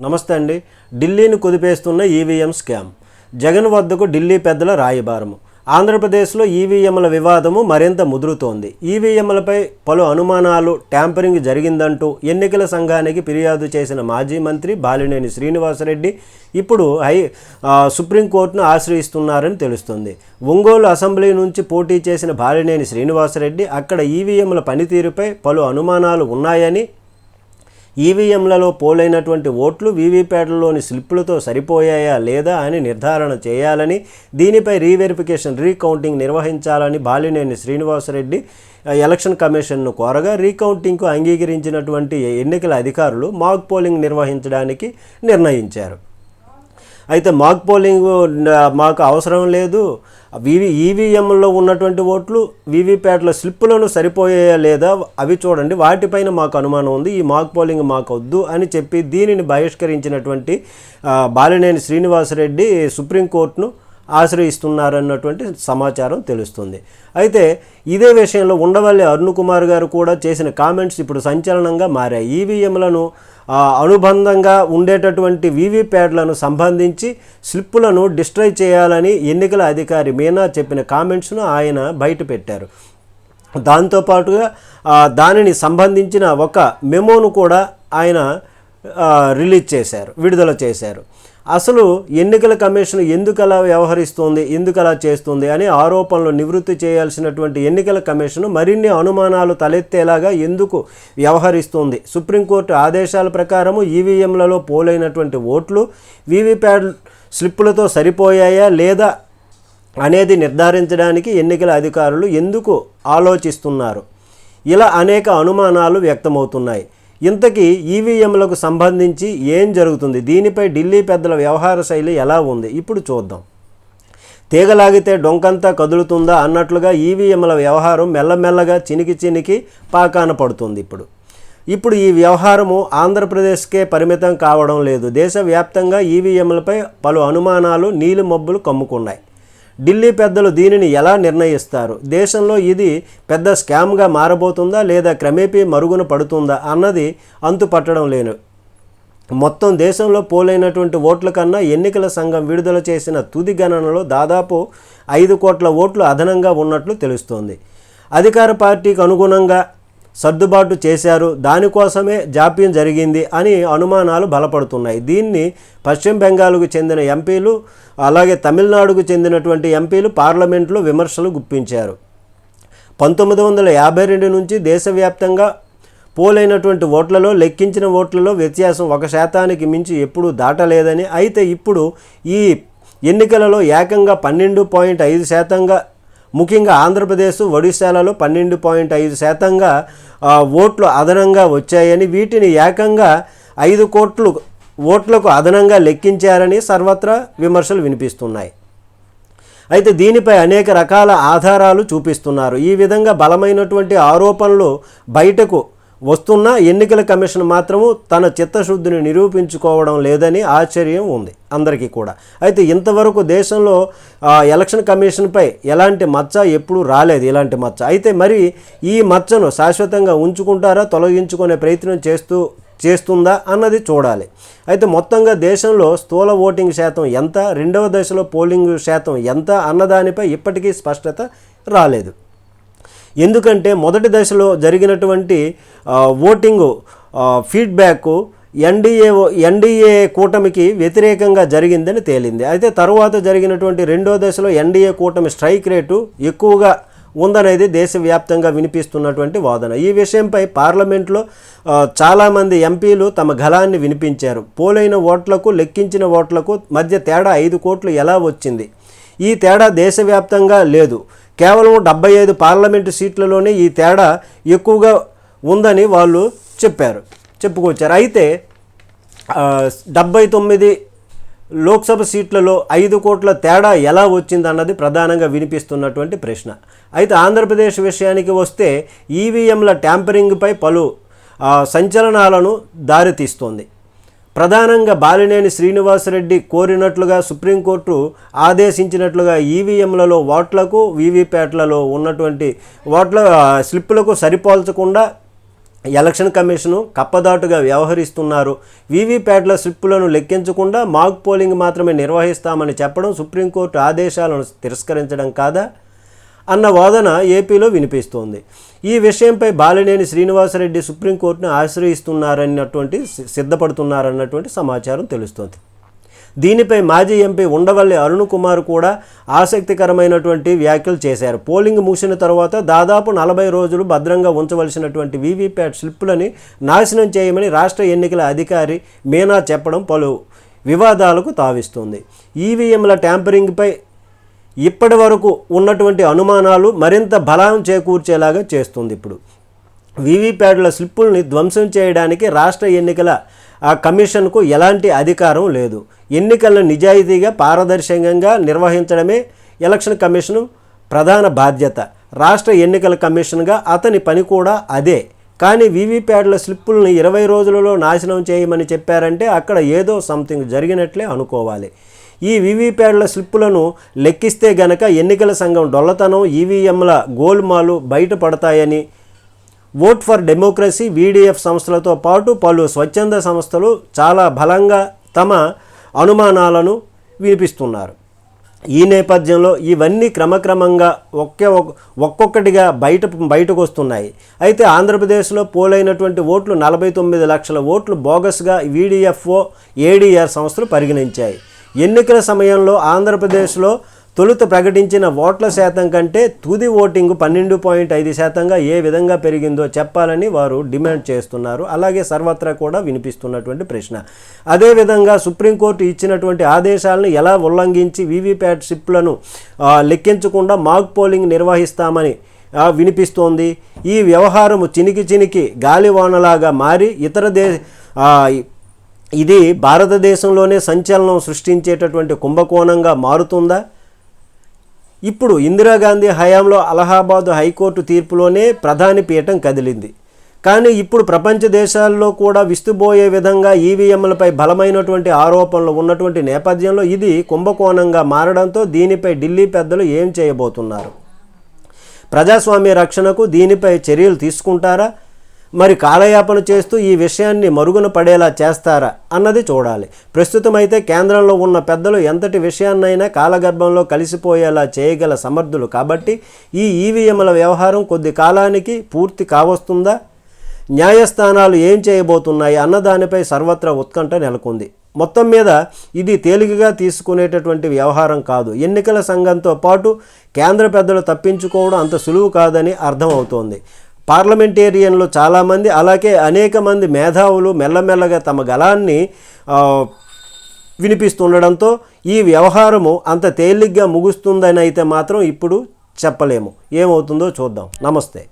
నమస్తే అండి. ఢిల్లీని కుదిపేస్తున్న ఈవీఎం స్కామ్. జగన్ వద్దకు ఢిల్లీ పెద్దల రాయబారము. ఆంధ్రప్రదేశ్లో ఈవీఎంల వివాదము మరింత ముదురుతోంది. ఈవీఎంలపై పలు అనుమానాలు ట్యాంపరింగ్ జరిగిందంటూ ఎన్నికల సంఘానికి ఫిర్యాదు చేసిన మాజీ మంత్రి బాలినేని శ్రీనివాసరెడ్డి ఇప్పుడు హై సుప్రీంకోర్టును ఆశ్రయిస్తున్నారని తెలుస్తుంది. ఒంగోలు అసెంబ్లీ నుంచి పోటీ చేసిన బాలినేని శ్రీనివాసరెడ్డి అక్కడ ఈవీఎంల పనితీరుపై పలు అనుమానాలు ఉన్నాయని ఈవీఎంలలో పోలైనటువంటి ఓట్లు వీవీప్యాట్లలోని స్లిప్పులతో సరిపోయాయా లేదా అని నిర్ధారణ చేయాలని దీనిపై రీవెరిఫికేషన్ రీకౌంటింగ్ నిర్వహించాలని బాలినేని శ్రీనివాసరెడ్డి ఎలక్షన్ కమిషన్ను కోరగా రీకౌంటింగ్కు అంగీకరించినటువంటి ఎన్నికల అధికారులు మాక్ పోలింగ్ నిర్వహించడానికి నిర్ణయించారు. అయితే మాక్ పోలింగ్ మాకు అవసరం లేదు వివి ఈవీఎంలో ఉన్నటువంటి ఓట్లు వీవీప్యాట్ల స్లిప్పులను సరిపోయాయా లేదా అవి చూడండి. వాటిపైన మాకు అనుమానం ఉంది. ఈ మాక్ పోలింగ్ మాకు వద్దు అని చెప్పి దీనిని బహిష్కరించినటువంటి బాలినేని శ్రీనివాసరెడ్డి సుప్రీంకోర్టును ఆశ్రయిస్తున్నారన్నటువంటి సమాచారం తెలుస్తుంది. అయితే ఇదే విషయంలో ఉండవల్లి అరుణ్ కుమార్ గారు కూడా చేసిన కామెంట్స్ ఇప్పుడు సంచలనంగా మారాయి. ఈవీఎంలను అనుబంధంగా ఉండేటటువంటి వీవీప్యాడ్లను సంబంధించి స్లిప్పులను డిస్ట్రాయ్ చేయాలని ఎన్నికల అధికారి మీనా చెప్పిన కామెంట్స్ను ఆయన బయట పెట్టారు దాంతోపాటుగా దానిని సంబంధించిన ఒక మెమోను కూడా ఆయన రిలీజ్ చేశారు విడుదల చేశారు. అసలు ఎన్నికల కమిషన్ ఎందుకు అలా వ్యవహరిస్తుంది ఎందుకు అలా చేస్తుంది అని ఆరోపణలు నివృత్తి చేయాల్సినటువంటి ఎన్నికల కమిషన్ మరిన్ని అనుమానాలు తలెత్తేలాగా ఎందుకు వ్యవహరిస్తుంది? సుప్రీంకోర్టు ఆదేశాల ప్రకారము ఈవీఎంలలో పోలైనటువంటి ఓట్లు వీవీప్యాడ్ స్లిప్పులతో సరిపోయాయా లేదా అనేది నిర్ధారించడానికి ఎన్నికల అధికారులు ఎందుకు ఆలోచిస్తున్నారు? ఇలా అనేక అనుమానాలు వ్యక్తమవుతున్నాయి. ఇంతకీ ఈవీఎంలకు సంబంధించి ఏం జరుగుతుంది? దీనిపై ఢిల్లీ పెద్దల వ్యవహార శైలి ఎలా ఉంది? ఇప్పుడు చూద్దాం. తీగలాగితే డొంకంతా కదులుతుందా అన్నట్లుగా ఈవీఎంల వ్యవహారం మెల్లమెల్లగా చినికి చినికి పాకాన పడుతుంది ఇప్పుడు. ఇప్పుడు ఈ వ్యవహారము ఆంధ్రప్రదేశ్కే పరిమితం కావడం లేదు. దేశవ్యాప్తంగా ఈవీఎంలపై పలు అనుమానాలు నీలి మబ్బులు కమ్ముకున్నాయి. ఢిల్లీ పెద్దలు దీనిని ఎలా నిర్ణయిస్తారు? దేశంలో ఇది పెద్ద స్కామ్గా మారబోతుందా? లేదా క్రమేపీ మరుగున పడుతుందా? అన్నది అంతు పట్టడం లేను. మొత్తం దేశంలో పోలైనటువంటి ఓట్ల కన్నా ఎన్నికల సంఘం విడుదల చేసిన తుది గణనలో దాదాపు ఐదు కోట్ల ఓట్లు అదనంగా ఉన్నట్లు తెలుస్తోంది. అధికార పార్టీకి అనుగుణంగా సర్దుబాటు చేశారు. దానికోసమే జాప్యం జరిగింది అని అనుమానాలు బలపడుతున్నాయి. దీన్ని పశ్చిమ బెంగాల్కు చెందిన ఎంపీలు అలాగే తమిళనాడుకు చెందినటువంటి ఎంపీలు పార్లమెంట్లో విమర్శలు గుప్పించారు. పంతొమ్మిది వందల యాభై రెండు నుంచి దేశవ్యాప్తంగా పోలైనటువంటి ఓట్లలో లెక్కించిన ఓట్లలో వ్యత్యాసం ఒక శాతానికి మించి ఎప్పుడూ దాటలేదని అయితే ఇప్పుడు ఈ ఎన్నికలలో ఏకంగా పన్నెండు పాయింట్ ఐదు శాతంగా ముఖ్యంగా ఆంధ్రప్రదేశ్ ఒడిశాలలో పన్నెండు పాయింట్ ఐదు శాతంగా ఓట్లు అదనంగా వచ్చాయని వీటిని ఏకంగా ఐదు కోట్లు ఓట్లకు అదనంగా లెక్కించారని సర్వత్రా విమర్శలు వినిపిస్తున్నాయి. అయితే దీనిపై అనేక రకాల ఆధారాలు చూపిస్తున్నారు. ఈ విధంగా బలమైనటువంటి ఆరోపణలు బయటకు వస్తున్న ఎన్నికల కమిషన్ మాత్రము తన చిత్తశుద్ధిని నిరూపించుకోవడం లేదని ఆశ్చర్యం ఉంది అందరికీ కూడా. అయితే ఇంతవరకు దేశంలో ఎలక్షన్ కమిషన్పై ఎలాంటి మచ్చ ఎప్పుడూ రాలేదు ఇలాంటి మచ్చ. అయితే మరి ఈ మచ్చను శాశ్వతంగా ఉంచుకుంటారా తొలగించుకునే ప్రయత్నం చేస్తూ చేస్తుందా అన్నది చూడాలి. అయితే మొత్తంగా దేశంలో స్థూల ఓటింగ్ శాతం ఎంత రెండవ దశలో పోలింగ్ శాతం ఎంత అన్నదానిపై ఇప్పటికీ స్పష్టత రాలేదు. ఎందుకంటే మొదటి దశలో జరిగినటువంటి ఓటింగు ఫీడ్బ్యాక్ ఎన్డీఏ ఎన్డీఏ కూటమికి వ్యతిరేకంగా జరిగిందని తేలింది. అయితే తరువాత జరిగినటువంటి రెండో దశలో ఎన్డీఏ కూటమి స్ట్రైక్ రేటు ఎక్కువగా ఉందనేది దేశవ్యాప్తంగా వినిపిస్తున్నటువంటి వాదన. ఈ విషయంపై పార్లమెంట్లో చాలామంది ఎంపీలు తమ గళాన్ని వినిపించారు. పోలైన ఓట్లకు లెక్కించిన ఓట్లకు మధ్య తేడా ఐదు కోట్లు ఎలా వచ్చింది? ఈ తేడా దేశవ్యాప్తంగా లేదు. కేవలం డెబ్బై ఐదు పార్లమెంటు సీట్లలోనే ఈ తేడా ఎక్కువగా ఉందని వాళ్ళు చెప్పారు చెప్పుకొచ్చారు. అయితే డెబ్బై తొమ్మిది లోక్సభ సీట్లలో ఐదు కోట్ల తేడా ఎలా వచ్చిందన్నది ప్రధానంగా వినిపిస్తున్నటువంటి ప్రశ్న. అయితే ఆంధ్రప్రదేశ్ విషయానికి వస్తే ఈవీఎంల ట్యాంపరింగ్పై పలు సంచలనాలను దారితీస్తోంది. ప్రధానంగా బాలినేని శ్రీనివాసరెడ్డి కోరినట్లుగా సుప్రీంకోర్టు ఆదేశించినట్లుగా ఈవీఎంలలో ఓట్లకు వీవీప్యాట్లలో ఉన్నటువంటి ఓట్ల స్లిప్పులకు సరిపోల్చకుండా ఎలక్షన్ కమిషను కప్పదాటుగా వ్యవహరిస్తున్నారు. వీవీప్యాట్ల స్లిప్పులను లెక్కించకుండా మాక్ పోలింగ్ మాత్రమే నిర్వహిస్తామని చెప్పడం సుప్రీంకోర్టు ఆదేశాలను తిరస్కరించడం కాదా? అన్న వాదన ఏపీలో వినిపిస్తోంది. ఈ విషయంపై బాలినేని శ్రీనివాసరెడ్డి సుప్రీంకోర్టును ఆశ్రయిస్తున్నారన్నటువంటి సిద్ధపడుతున్నారన్నటువంటి సమాచారం తెలుస్తోంది. దీనిపై మాజీ ఎంపీ ఉండవల్లి అరుణ్ కుమార్ కూడా ఆసక్తికరమైనటువంటి వ్యాఖ్యలు చేశారు. పోలింగ్ ముగిసిన తర్వాత దాదాపు నలభై రోజులు భద్రంగా ఉంచవలసినటువంటి వీవీప్యాట్ స్లిప్పులని నాశనం చేయమని రాష్ట్ర ఎన్నికల అధికారి మీనా చెప్పడం పలు వివాదాలకు తావిస్తుంది. ఈవీఎంల ట్యాంపరింగ్పై ఇప్పటి వరకు ఉన్నటువంటి అనుమానాలు మరింత బలం చేకూర్చేలాగా చేస్తుంది ఇప్పుడు. వీవీప్యాడ్ల స్లిప్పుల్ని ధ్వంసం చేయడానికి రాష్ట్ర ఎన్నికల ఆ కమిషన్కు ఎలాంటి అధికారం లేదు. ఎన్నికలను నిజాయితీగా పారదర్శకంగా నిర్వహించడమే ఎలక్షన్ కమిషన్ ప్రధాన బాధ్యత. రాష్ట్ర ఎన్నికల కమిషన్గా అతని పని కూడా అదే. కానీ వీవీప్యాడ్ల స్లిప్పుల్ని ఇరవై రోజులలో నాశనం చేయమని చెప్పారంటే అక్కడ ఏదో సంథింగ్ జరిగినట్లే అనుకోవాలి. ఈ వీవీప్యాడ్ల స్లిప్పులను లెక్కిస్తే గనక ఎన్నికల సంఘం డొల్లతనం ఈవీఎంల గోల్మాలు బయటపడతాయని. ఓట్ ఫర్ డెమోక్రసీ వీడిఎఫ్ సంస్థలతో పాటు పలు స్వచ్ఛంద సంస్థలు చాలా బలంగా తమ అనుమానాలను వినిపిస్తున్నారు. ఈ నేపథ్యంలో ఇవన్నీ క్రమక్రమంగా ఒకే ఒక్కొక్కటిగా బయట బయటకు వస్తున్నాయి అయితే ఆంధ్రప్రదేశ్లో పోలైనటువంటి ఓట్లు నలభై తొమ్మిది లక్షల ఓట్లు బోగస్గా వీడిఎఫ్ఓ ఏడీఆర్ సంస్థలు పరిగణించాయి. ఎన్నికల సమయంలో ఆంధ్రప్రదేశ్లో తొలుత ప్రకటించిన ఓట్ల శాతం కంటే తుది ఓటింగ్ పన్నెండు పాయింట్ ఐదు శాతంగా ఏ విధంగా పెరిగిందో చెప్పాలని వారు డిమాండ్ చేస్తున్నారు. అలాగే సర్వత్రా కూడా వినిపిస్తున్నటువంటి ప్రశ్న. అదేవిధంగా సుప్రీంకోర్టు ఇచ్చినటువంటి ఆదేశాలను ఎలా ఉల్లంఘించి వీవీప్యాట్ షిప్లను లెక్కించకుండా మాక్ పోలింగ్ నిర్వహిస్తామని వినిపిస్తోంది. ఈ వ్యవహారము చినికి చినికి గాలివానలాగా మారి ఇతర దేశ ఇది భారతదేశంలోనే సంచలనం సృష్టించేటటువంటి కుంభకోణంగా మారుతుందా? ఇప్పుడు ఇందిరాగాంధీ హయాంలో అలహాబాద్ హైకోర్టు తీర్పులోనే ప్రధాని పీఠం కదిలింది. కానీ ఇప్పుడు ప్రపంచ దేశాల్లో కూడా విస్తుబోయే విధంగా ఈవీఎంలపై బలమైనటువంటి ఆరోపణలు ఉన్నటువంటి నేపథ్యంలో ఇది కుంభకోణంగా మారడంతో దీనిపై ఢిల్లీ పెద్దలు ఏం చేయబోతున్నారు? ప్రజాస్వామ్య రక్షణకు దీనిపై చర్యలు తీసుకుంటారా? మరి కాలయాపన చేస్తూ ఈ విషయాన్ని మరుగున పడేలా చేస్తారా అన్నది చూడాలి. ప్రస్తుతం అయితే కేంద్రంలో ఉన్న పెద్దలు ఎంతటి విషయాన్నైనా కాలగర్భంలో కలిసిపోయేలా చేయగల సమర్థులు కాబట్టి ఈ ఈవీఎంల వ్యవహారం కొద్ది కాలానికి పూర్తి కావస్తుందా? న్యాయస్థానాలు ఏం చేయబోతున్నాయి అన్నదానిపై సర్వత్రా ఉత్కంఠ నెలకొంది. మొత్తం మీద ఇది తేలికగా తీసుకునేటటువంటి వ్యవహారం కాదు. ఎన్నికల సంఘంతో పాటు కేంద్ర పెద్దలు తప్పించుకోవడం అంత సులువు కాదని అర్థమవుతోంది. పార్లమెంటేరియన్లు చాలామంది అలాగే అనేక మంది మేధావులు మెల్లమెల్లగా తమ గలాన్ని వినిపిస్తుండడంతో ఈ వ్యవహారము అంత తేలిగ్గా ముగుస్తుందని అయితే మాత్రం ఇప్పుడు చెప్పలేము. ఏమవుతుందో చూద్దాం. నమస్తే.